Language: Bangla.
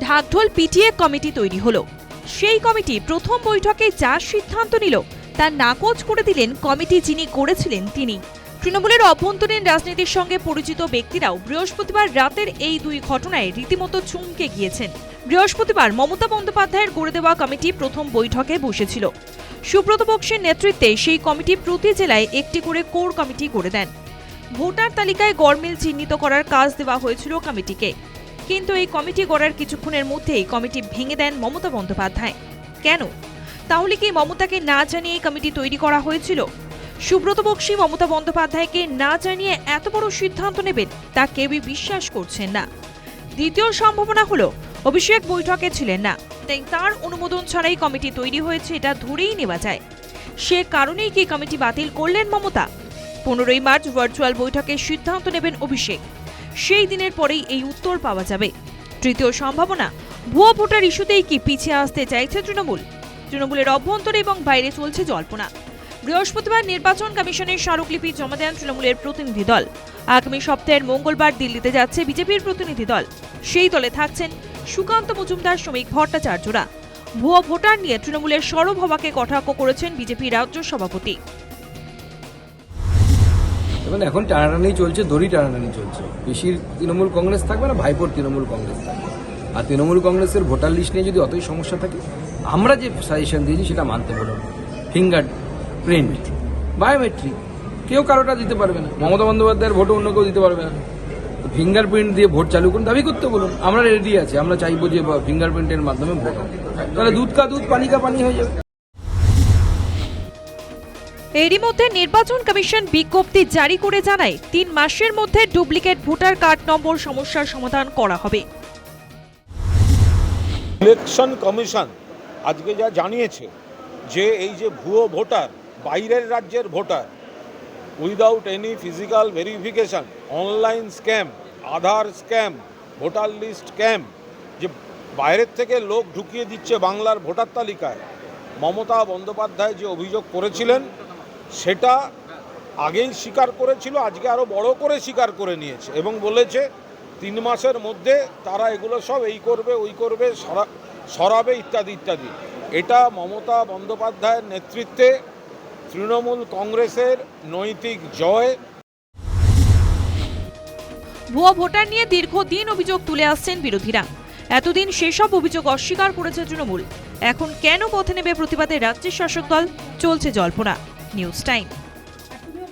ঢাকঢোল পিটিয়ে কমিটি তৈরি হলো। সেই কমিটি প্রথম বৈঠকে যা সিদ্ধান্ত নিল, তা নাকচ করে দিলেন কমিটি যিনি করেছিলেন তিনি। তৃণমূলের অভ্যন্তরীণ রাজনীতির সঙ্গে পরিচিত ব্যক্তিরাও বৃহস্পতিবার রাতের এই দুই ঘটনায় রীতিমতো চমকে গিয়েছেন। বৃহস্পতিবার মমতা বন্দ্যোপাধ্যায়ের গড়ে দেওয়া কমিটি প্রথম বৈঠকে বসেছিল। সুব্রত বক্সের নেতৃত্বে সেই কমিটি প্রতি জেলায় একটি করে কোর কমিটি করে দেন। ভোটার তালিকায় গড়মিল চিহ্নিত করার কাজ দেওয়া হয়েছিল কমিটিকে। কিন্তু এই কমিটি গড়ার কিছুক্ষণের মধ্যেই কমিটি ভেঙে দেন মমতা বন্দ্যোপাধ্যায়। কেন? তাহলে কি মমতাকে না জানিয়ে কমিটি তৈরি করা হয়েছিল? সুব্রত বক্সী মমতা বন্দ্যোপাধ্যায়কে না জানিয়ে এত বড় সিদ্ধান্ত নেবেন তা কেউই বিশ্বাস করছেন না। দ্বিতীয় সম্ভাবনা হলো, অভিষেক বৈঠকে ছিলেন না। তাই তার অনুমোদন ছাড়াই কমিটি তৈরি হয়েছে এটা ধরেই নেওয়া যায়। সে কারণেই কি কমিটি বাতিল করলেন মমতা? পনেরোই মার্চ ভার্চুয়াল বৈঠকে সিদ্ধান্ত নেবেন অভিষেক। সেই দিনের পরেই এই উত্তর পাওয়া যাবে। তৃতীয় সম্ভাবনা, ভুয়ো ভোটার ইস্যুতেই কি পিছিয়ে আসতে চাইছে তৃণমূল? তৃণমূলের অভ্যন্তরে এবং বাইরে চলছে জল্পনা। বৃহস্পতিবার নির্বাচন কমিশনের স্মারকলিপি জমা দেন তৃণমূলের প্রতিনিধি দল। আগামী সপ্তাহের মঙ্গলবার দিল্লিতে যাচ্ছে বিজেপির প্রতিনিধি দল। সেই দলে থাকছেন সুকান্ত মজুমদার, শ্রমিক ভট্টাচার্যরা। ভুয়ো ভোটার নিয়ে তৃণমূলের সরব হওয়াকে কটাক্ষ করেছেন বিজেপি রাজ্য সভাপতি। এবং এখন টানাটানি চলছে, দড়ি টানাটানি চলছে। বেশির তৃণমূল কংগ্রেস থাকবে না, ভাইপোর তৃণমূল কংগ্রেস থাকবে। আর তৃণমূল কংগ্রেসের ভোটার লিস্ট নিয়ে যদি অতই সমস্যা থাকে, আমরা যে সাজেশন দিয়েছি সেটা মানতে বলুন ফিঙ্গার প্রিন্ট বায়োমেট্রিক কেউ কারোটা দিতে পারবে না। মমতা বন্দ্যোপাধ্যায়ের ভোটও অন্য কেউ দিতে পারবে না। ফিঙ্গার প্রিন্ট দিয়ে ভোট চালু করুন, দাবি করতে বলুন, আমরা রেডি আছি, আমরা চাইব যে ফিঙ্গার প্রিন্টের মাধ্যমে ভোট তাহলে দুধ কা দুধ, পানি কা পানি হয়ে যাবে। এরই মধ্যে নির্বাচন কমিশন বিজ্ঞপ্তি জারি করে জানায়, তিন মাসের মধ্যে ডুপ্লিকেট ভোটার কার্ড নম্বর সমস্যার সমাধান করা হবে। ইলেকশন কমিশন আজকে যা জানিয়েছে যে এই যে ভুয়ো ভোটার, বাইরের রাজ্যের voter without any physical verification online scam Aadhaar scam voter list scam যে বাইরের থেকে লোক ঢুকিয়ে দিচ্ছে বাংলার ভোটার তালিকায়, মমতা বন্দ্যোপাধ্যায় যে অভিযোগ করেছিলেন সেটা আগেই স্বীকার করেছিল, আজকে আরও বড় করে স্বীকার করে নিয়েছে এবং বলেছে তিন মাসের মধ্যে তারা এগুলো সব এই করবে, ওই করবে, সরা- সরাবে ইত্যাদি ইত্যাদি। এটা মমতা বন্দ্যোপাধ্যায়ের নেতৃত্বে তৃণমূল কংগ্রেসের নৈতিক জয়। ভুয়ো ভোটার নিয়ে দীর্ঘদিন অভিযোগ তুলে আসছেন বিরোধীরা। এতদিন সেসব অভিযোগ অস্বীকার করেছে তৃণমূল। এখন কেন পথে নেবে প্রতিবাদে রাজ্যের শাসক দল? চলছে জল্পনা। News Time.